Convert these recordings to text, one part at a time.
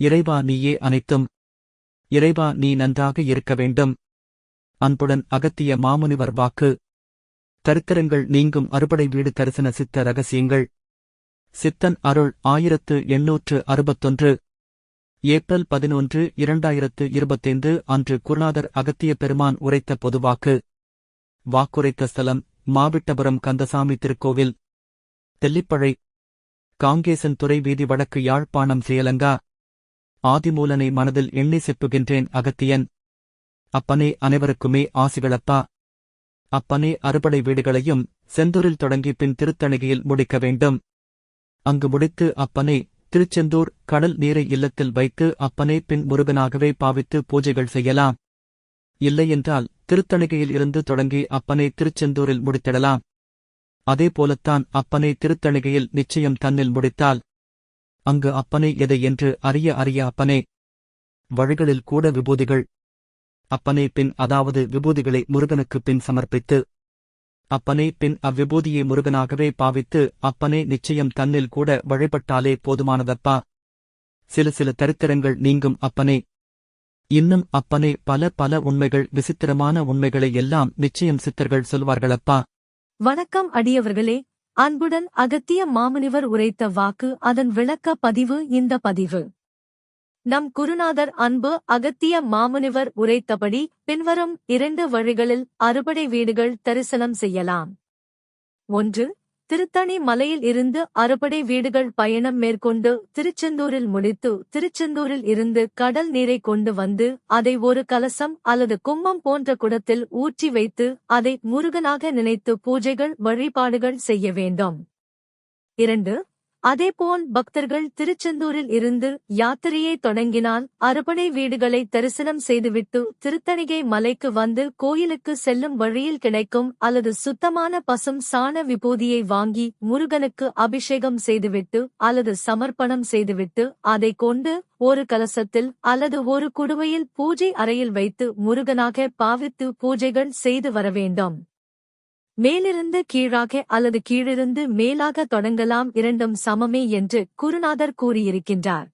இறைவா நீயே அனைத்தும். இறைவா நீ நன்றாக இருக்க வேண்டும். அன்புடன் அகத்திய மாமுனிவர் வாக்கு. தரித்திரங்கள் நீங்கும் அறுபடை வீடு தரிசன சித்த ரகசியங்கள். சித்தன் அருள் ஆயிரத்து எண்ணூற்று அறுபத்தொன்று. ஏப்ரல் பதினொன்று இரண்டாயிரத்து இருபத்தைந்து அன்று குருநாதர் அகத்திய பெருமான் உரைத்த பொதுவாக்கு வாக்குரைத்த ஸ்தலம் மாவிட்டபுரம் கந்தசாமி திருக்கோவில். தெல்லிப்பழை காங்கேசன் துறை வீதி வடக்கு யாழ்ப்பாணம் செயலங்கா ஆதிமூலனை மனதில் எண்ணி செப்புகின்றேன் அகத்தியன். அப்பனே அனைவருக்குமே ஆசிகளப்பா. அப்பனே அறுபடை வீடுகளையும் செந்தூரில் தொடங்கி பின் திருத்தணிகையில் முடிக்க வேண்டும். அங்கு முடித்து அப்பனே திருச்செந்தூர் கடல் நீரை இல்லத்தில் வைத்து அப்பனே பின் முருகனாகவே பாவித்து பூஜைகள் செய்யலாம். இல்லையென்றால் திருத்தணிகையில் இருந்து தொடங்கி அப்பனே திருச்செந்தூரில் முடித்திடலாம். அதே போலத்தான் அப்பனே திருத்தணிகையில் நிச்சயம் தன்னில் முடித்தால் அங்கு அப்பனை எதை என்று அறிய அறிய அப்பனே. வழிகளில் கூட விபூதிகள். அப்பனே பின் அதாவது விபூதிகளை முருகனுக்கு பின் சமர்ப்பித்து. அப்பனே பின் அவ்விபூதியை முருகனாகவே பாவித்து அப்பனே நிச்சயம் தன்னில் கூட வழிபட்டாலே போதுமானதப்பா. சில சில தரித்திரங்கள் நீங்கும் அப்பனே. இன்னும் அப்பனே பல பல உண்மைகள் விசித்திரமான உண்மைகளை எல்லாம் நிச்சயம் சித்தர்கள் சொல்வார்களப்பா. வணக்கம் அடியவர்களே அன்புடன் அகத்திய மாமுனிவர் உரைத்த வாக்கு அதன் விளக்க பதிவு இந்த பதிவு. நம் குருநாதர் அன்பு அகத்திய மாமுனிவர் உரைத்தபடி பின்வரும் இரண்டு வழிகளில் அறுபடை வீடுகள் தரிசனம் செய்யலாம். ஒன்று திருத்தணி மலையில் இருந்து அறுபடை வீடுகள் பயணம் மேற்கொண்டு திருச்செந்தூரில் முடித்து திருச்செந்தூரில் இருந்து கடல் நீரை கொண்டு வந்து அதை ஒரு கலசம் அல்லது கும்பம் போன்ற குடத்தில் ஊற்றி வைத்து அதை முருகனாக நினைத்து பூஜைகள் வழிபாடுகள் செய்ய வேண்டும். இரண்டு அதேபோல் பக்தர்கள் திருச்செந்தூரில் இருந்து யாத்திரையை தொடங்கினால் அறுபடை வீடுகளை தரிசனம் செய்துவிட்டு திருத்தணிகை மலைக்கு வந்து கோயிலுக்கு செல்லும் வழியில் கிடைக்கும் அல்லது சுத்தமான பசும் சாண விபூதியை வாங்கி முருகனுக்கு அபிஷேகம் செய்துவிட்டு அல்லது சமர்ப்பணம் செய்துவிட்டு அதை கொண்டு ஒரு கலசத்தில் அல்லது ஒரு குடுவையில் பூஜை அறையில் வைத்து முருகனாக பாவித்து பூஜைகள் செய்து வர வேண்டும். மேலிருந்து கீழாக அல்லது கீழிருந்து மேலாக தொடங்கலாம் இரண்டும் சமமே என்று குருநாதர் கூறியிருக்கின்றார்.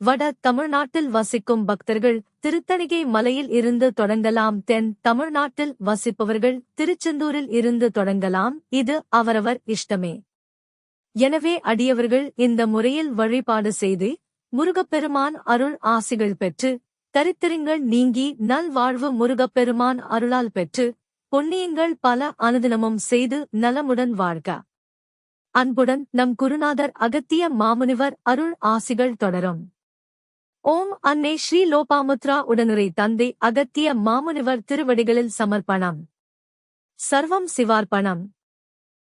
வட தமிழ்நாட்டில் வசிக்கும் பக்தர்கள் திருத்தணிகை மலையில் இருந்து தொடங்கலாம் தென் தமிழ்நாட்டில் வசிப்பவர்கள் திருச்செந்தூரில் இருந்து தொடங்கலாம் இது அவரவர் இஷ்டமே. எனவே அடியவர்கள் இந்த முறையில் வழிபாடு செய்து முருகப்பெருமான் அருள் ஆசிகள் பெற்று தரித்திரங்கள் நீங்கி நல்வாழ்வு முருகப்பெருமான் அருளால் பெற்று புண்ணியங்கள் பல அனுதினமும் செய்து நலமுடன் வாழ்க. அன்புடன் நம் குருநாதர் அகத்திய மாமுனிவர் அருள் ஆசிகள் தொடரும். ஓம் அன்னை ஸ்ரீ லோபாமுத்ரா உடனுரை தந்தை அகத்திய மாமுனிவர் திருவடிகளில் சமர்ப்பணம். சர்வம் சிவார்ப்பணம்.